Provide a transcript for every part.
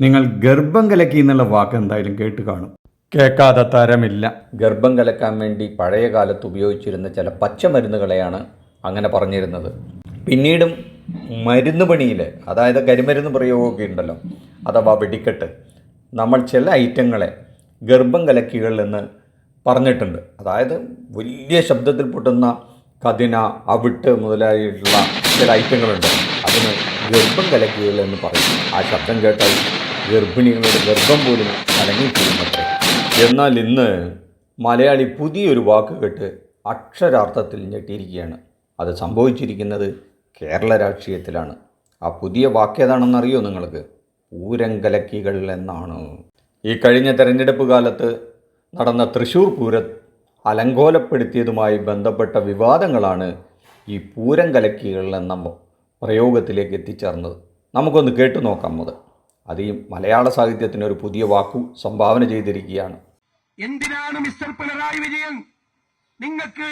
നിങ്ങൾ ഗർഭം കലക്കി എന്നുള്ള വാക്ക് എന്തായാലും കേട്ട് കാണും. കേൾക്കാതെ തരമില്ല. ഗർഭം കലക്കാൻ വേണ്ടി പഴയ കാലത്ത് ഉപയോഗിച്ചിരുന്ന ചില പച്ചമരുന്നുകളെയാണ് അങ്ങനെ പറഞ്ഞിരുന്നത്. പിന്നീടും മരുന്ന് പണിയിൽ അതായത് കരിമരുന്ന് പ്രയോഗമൊക്കെ ഉണ്ടല്ലോ അഥവാ വെടിക്കെട്ട് നമ്മൾ ചില ഐറ്റങ്ങളെ ഗർഭം കലക്കികൾ എന്ന് പറഞ്ഞിട്ടുണ്ട്. അതായത് വലിയ ശബ്ദത്തിൽ പൊട്ടുന്ന കതിന അവിട്ട് മുതലായിട്ടുള്ള ചില ഐറ്റങ്ങളുണ്ട്. അതിന് ഗർഭം കലക്കികൾ എന്ന് പറയും. ആ ശബ്ദം കേട്ടാൽ ഗർഭിണികളുടെ ഗർഭം പോലും അടങ്ങിയിട്ടുണ്ട് എന്നാൽ ഇന്ന് മലയാളി പുതിയൊരു വാക്ക് കേട്ട് അക്ഷരാർത്ഥത്തിൽ ഞെട്ടിയിരിക്കുകയാണ്. അത് സംഭവിച്ചിരിക്കുന്നത് കേരള രാഷ്ട്രീയത്തിലാണ്. ആ പുതിയ വാക്ക് ഏതാണെന്നറിയോ നിങ്ങൾക്ക്? പൂരങ്കലക്കികൾ എന്നാണ്. ഈ കഴിഞ്ഞ തെരഞ്ഞെടുപ്പ് കാലത്ത് നടന്ന തൃശ്ശൂർ പൂരം അലങ്കോലപ്പെടുത്തിയതുമായി ബന്ധപ്പെട്ട വിവാദങ്ങളാണ് ഈ പൂരം കലക്കികൾ എന്ന പ്രയോഗത്തിലേക്ക് എത്തിച്ചേർന്നത്. നമുക്കൊന്ന് കേട്ടു നോക്കാം അത് ഈ മലയാള സാഹിത്യത്തിന് ഒരു പുതിയ വാക്കു സംഭാവന ചെയ്തിരിക്കുകയാണ്. എന്തിനാണ് മിസ്റ്റർ പിണറായി വിജയൻ? നിങ്ങൾക്ക്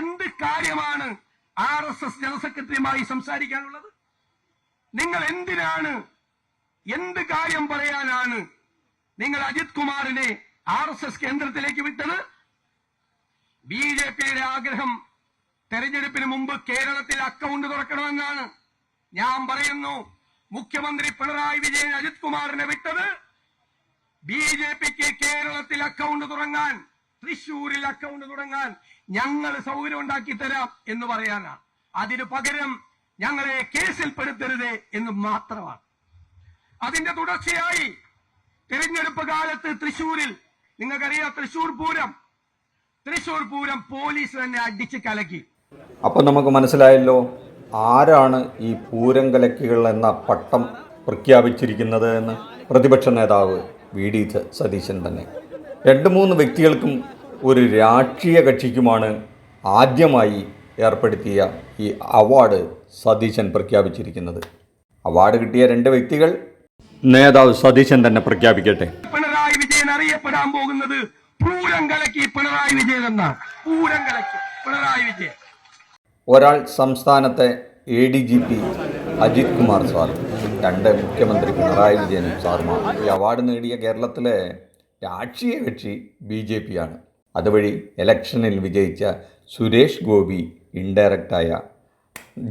എന്ത് കാര്യമാണ് ആർ എസ് എസ് ജനറൽ സെക്രട്ടറിയുമായി സംസാരിക്കാനുള്ളത്? നിങ്ങൾ എന്തിനാണ് എന്ത് കാര്യം പറയാനാണ് നിങ്ങൾ അജിത് കുമാറിനെ ആർ എസ് എസ് കേന്ദ്രത്തിലേക്ക് വിട്ടത്? ബി ജെ പിയുടെ ആഗ്രഹം തെരഞ്ഞെടുപ്പിന് മുമ്പ് കേരളത്തിൽ അക്കൗണ്ട് തുറക്കണമെന്നാണ് ഞാൻ പറയുന്നു. മുഖ്യമന്ത്രി പിണറായി വിജയൻ അജിത് കുമാറിനെ വിട്ടത് ബി ജെ പിക്ക് കേരളത്തിൽ അക്കൗണ്ട് തുടങ്ങാൻ തൃശൂരിൽ അക്കൗണ്ട് തുടങ്ങാൻ ഞങ്ങൾ സൗകര്യം ഉണ്ടാക്കി തരാം എന്ന് പറയാനാണ് അതിനു പകരം ഞങ്ങളെ കേസിൽപ്പെടുത്തരുത് എന്ന് മാത്രമാണ്. അതിന്റെ തുടർച്ചയായി തിരഞ്ഞെടുപ്പ് കാലത്ത് തൃശൂരിൽ നിങ്ങൾക്കറിയാം തൃശൂർ പൂരം. തൃശൂർ പൂരം പോലീസ് തന്നെ അടിച്ച് കലക്കി. അപ്പൊ നമുക്ക് മനസ്സിലായല്ലോ ആരാണ് ഈ പൂരം കലക്കികൾ എന്ന പട്ടം പ്രഖ്യാപിച്ചിരിക്കുന്നത് എന്ന് പ്രതിപക്ഷ നേതാവ് വി ഡി സതീശൻ തന്നെ. രണ്ട് മൂന്ന് വ്യക്തികൾക്കും ഒരു രാഷ്ട്രീയ കക്ഷിക്കുമാണ് ആദ്യമായി ഏർപ്പെടുത്തിയ ഈ അവാർഡ് സതീശൻ പ്രഖ്യാപിച്ചിരിക്കുന്നത്. അവാർഡ് കിട്ടിയ രണ്ട് വ്യക്തികൾ നേതാവ് സതീശൻ തന്നെ പ്രഖ്യാപിക്കട്ടെ. പിണറായി വിജയൻ അറിയപ്പെടാൻ പോകുന്നത് പൂരം കലക്കി പിണറായി വിജയൻ എന്നാണ്. പൂരം കലക്കി പിണറായി വിജയൻ. ഒരാൾ സംസ്ഥാനത്തെ A D G P Ajith Kumar sir രണ്ട് മുഖ്യമന്ത്രി പിണറായി വിജയനും സാറുമാണ്. ഈ അവാർഡ് നേടിയ കേരളത്തിലെ രാഷ്ട്രീയ കക്ഷി ബി ജെ പി ആണ് അതുവഴി ഇലക്ഷനിൽ വിജയിച്ച സുരേഷ് ഗോപി ഇൻഡയറക്റ്റായ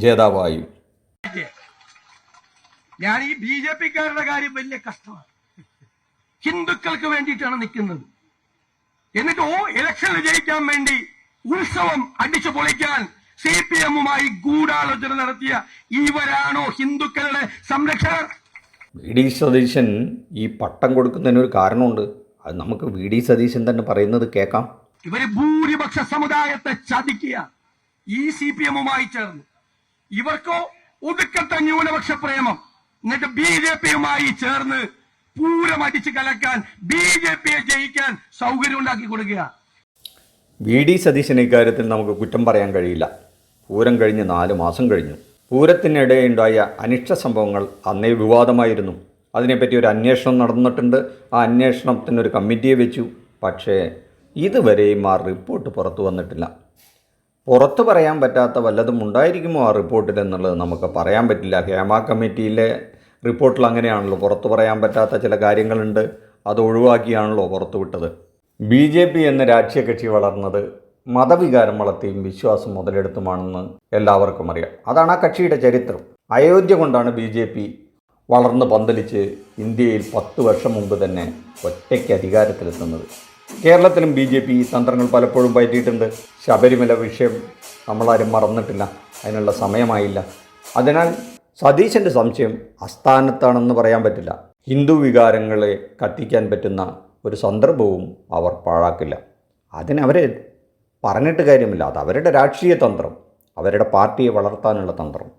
ജേതാവായു. ഞാൻ ഈ ബി ജെ പിക്കാരുടെ കാര്യം വലിയ കഷ്ടമാണ്. ഹിന്ദുക്കൾക്ക് വേണ്ടിയിട്ടാണ് നിൽക്കുന്നത്. എന്നിട്ട് ഓ ഇലക്ഷൻ ജയിക്കാൻ വേണ്ടി ഉത്സവം അടിച്ചു പൊളിക്കാൻ സി പി എമ്മുമായി ഗൂഢാലോചന നടത്തിയ ഇവരാണോ ഹിന്ദുക്കളുടെ സംരക്ഷകർ? വി ഡി സതീശൻ ഈ പട്ടം കൊടുക്കുന്നതിന് ഒരു കാരണമുണ്ട്. അത് നമുക്ക് വി ഡി സതീശൻ തന്നെ പറയുന്നത് കേൾക്കാം. ഇവർ ഭൂരിപക്ഷ സമുദായത്തെ ചതിക്കുക. ഈ സി പി എമ്മുമായി ചേർന്ന്. ഇവർക്കോ ഒടുക്കത്തെ ന്യൂനപക്ഷ പ്രേമം. എന്നിട്ട് ബി ജെ പിയുമായി ചേർന്ന് പൂരം അടിച്ചു കലക്കാൻ ബി ജെ പിയെ ജയിക്കാൻ സൗകര്യം ഉണ്ടാക്കി കൊടുക്കുക. വി ഡി സതീശൻ ഇക്കാര്യത്തിൽ നമുക്ക് കുറ്റം പറയാൻ കഴിയില്ല. പൂരം കഴിഞ്ഞ് നാല് മാസം കഴിഞ്ഞു. പൂരത്തിനിടെയുണ്ടായ അനിഷ്ട സംഭവങ്ങൾ അന്നേ വിവാദമായിരുന്നു. അതിനെപ്പറ്റി ഒരു അന്വേഷണം നടന്നിട്ടുണ്ട്. ആ അന്വേഷണത്തിനൊരു കമ്മിറ്റിയെ വെച്ചു. പക്ഷേ ഇതുവരെയും ആ റിപ്പോർട്ട് പുറത്തു വന്നിട്ടില്ല. പുറത്തു പറയാൻ പറ്റാത്ത വല്ലതും ഉണ്ടായിരിക്കുമോ ആ റിപ്പോർട്ടിൽ എന്നുള്ളത് നമുക്ക് പറയാൻ പറ്റില്ല. ഹേമ കമ്മിറ്റിയിലെ റിപ്പോർട്ടിൽ അങ്ങനെയാണല്ലോ. പുറത്തു പറയാൻ പറ്റാത്ത ചില കാര്യങ്ങളുണ്ട്. അത് ഒഴിവാക്കിയാണല്ലോ പുറത്തുവിട്ടത്. ബി ജെ പി എന്ന രാഷ്ട്രീയ കക്ഷി വളർന്നത് മതവികാരം വളർത്തിയും വിശ്വാസം മുതലെടുത്തുമാണെന്ന് എല്ലാവർക്കും അറിയാം. അതാണ് ആ കക്ഷിയുടെ ചരിത്രം. അയോധ്യ കൊണ്ടാണ് ബി ജെ പി വളർന്ന് പന്തലിച്ച് ഇന്ത്യയിൽ പത്ത് വർഷം മുമ്പ് തന്നെ ഒറ്റയ്ക്ക് അധികാരത്തിലെത്തുന്നത്. കേരളത്തിലും ബി ജെ പി ഈ തന്ത്രങ്ങൾ പലപ്പോഴും പറ്റിയിട്ടുണ്ട് ശബരിമല വിഷയം നമ്മളാരും മറന്നിട്ടില്ല. അതിനുള്ള സമയമായില്ല. അതിനാൽ സതീശന്റെ സംശയം അസ്ഥാനത്താണെന്ന് പറയാൻ പറ്റില്ല. ഹിന്ദു വികാരങ്ങളെ കത്തിക്കാൻ പറ്റുന്ന ഒരു സന്ദർഭവും അവർ പാഴാക്കില്ല. അതിനവരെ പറഞ്ഞിട്ട് കാര്യമില്ല. അത് അവരുടെ രാഷ്ട്രീയ തന്ത്രം. അവരുടെ പാർട്ടിയെ വളർത്താനുള്ള തന്ത്രം.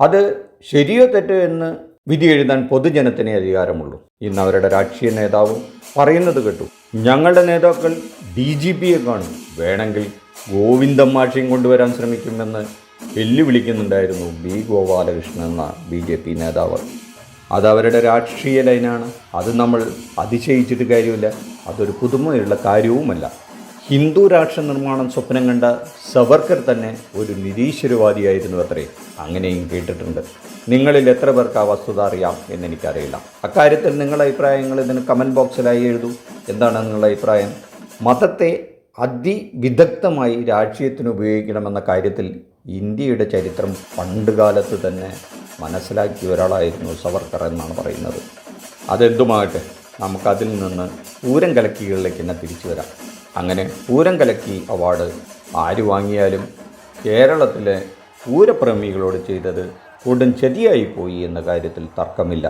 അത് ശരിയോ തെറ്റോ എന്ന് വിധി എഴുതാൻ പൊതുജനത്തിനെ അധികാരമുള്ളൂ. ഇന്ന് അവരുടെ രാഷ്ട്രീയ നേതാവ് പറയുന്നത് കേട്ടു. ഞങ്ങളുടെ നേതാക്കൾ ഡി ജി പിയെ കാണും. വേണമെങ്കിൽ ഗോവിന്ദമ്മാഷയും കൊണ്ടുവരാൻ ശ്രമിക്കുമെന്ന് വെല്ലുവിളിക്കുന്നുണ്ടായിരുന്നു ബി ഗോപാലകൃഷ്ണൻ എന്ന ബി ജെ പി നേതാവ്. അത് അവരുടെ രാഷ്ട്രീയ ലൈനാണ്. അത് നമ്മൾ അതിശയിച്ചിട്ട് കാര്യമില്ല. അതൊരു പുതുമയുള്ള കാര്യവുമല്ല. ഹിന്ദു രാഷ്ട്ര നിർമ്മാണം സ്വപ്നം കണ്ട സവർക്കർ തന്നെ ഒരു നിരീശ്വരവാദിയായിരുന്നു അത്രേ അങ്ങനെയും കേട്ടിട്ടുണ്ട്. നിങ്ങളിൽ എത്ര പേർക്ക് ആ വസ്തുത അറിയാം എന്നെനിക്കറിയില്ല. അക്കാര്യത്തിൽ നിങ്ങളുടെ അഭിപ്രായങ്ങൾ ഇതിന് കമന്റ് ബോക്സിലായി എഴുതൂ. എന്താണ് നിങ്ങളുടെ അഭിപ്രായം? മതത്തെ അതിവിദഗ്ധമായി രാഷ്ട്രീയത്തിന് ഉപയോഗിക്കണമെന്ന കാര്യത്തിൽ ഇന്ത്യയുടെ ചരിത്രം പണ്ടുകാലത്ത് തന്നെ മനസ്സിലാക്കിയ ഒരാളായിരുന്നു സവർക്കർ എന്നാണ് പറയുന്നത്. അതെന്തുമാകട്ടെ നമുക്കതിൽ നിന്ന് പൂരം കലക്കികളിലേക്ക് തന്നെ തിരിച്ചു വരാം. അങ്ങനെ പൂരം കലക്കി അവാർഡ് ആര് വാങ്ങിയാലും കേരളത്തിലെ പൂരപ്രേമികളോട് ചെയ്തത് കൊടും ചതിയായി പോയി എന്ന കാര്യത്തിൽ തർക്കമില്ല.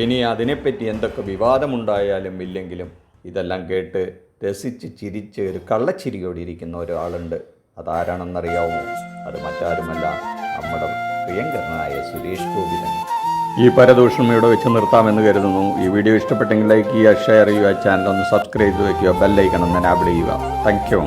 ഇനി അതിനെപ്പറ്റി എന്തൊക്കെ വിവാദമുണ്ടായാലും ഇല്ലെങ്കിലും ഇതെല്ലാം കേട്ട് രസിച്ച് ചിരിച്ച് ഒരു കള്ളച്ചിരിയോടെ ഇരിക്കുന്ന ഒരാളുണ്ട്. അതാരാണെന്നറിയാവുമോ അത് മറ്റാരുമല്ല നമ്മുടെ പ്രിയങ്കരനായ സുരേഷ് ഗോപി തന്നെ. ഈ പരദൂഷണം ഇവിടെ വെച്ച് നിർത്താമെന്ന് കരുതുന്നു. ഈ വീഡിയോ ഇഷ്ടപ്പെട്ടെങ്കിൽ ലൈക്ക് ചെയ്യുക ഷെയർ ചെയ്യുക ചാനൽ ഒന്ന് സബ്സ്ക്രൈബ് ചെയ്ത് വയ്ക്കുക ബെല്ലൈക്കണം എനാബിൾ ചെയ്യുക. Thank you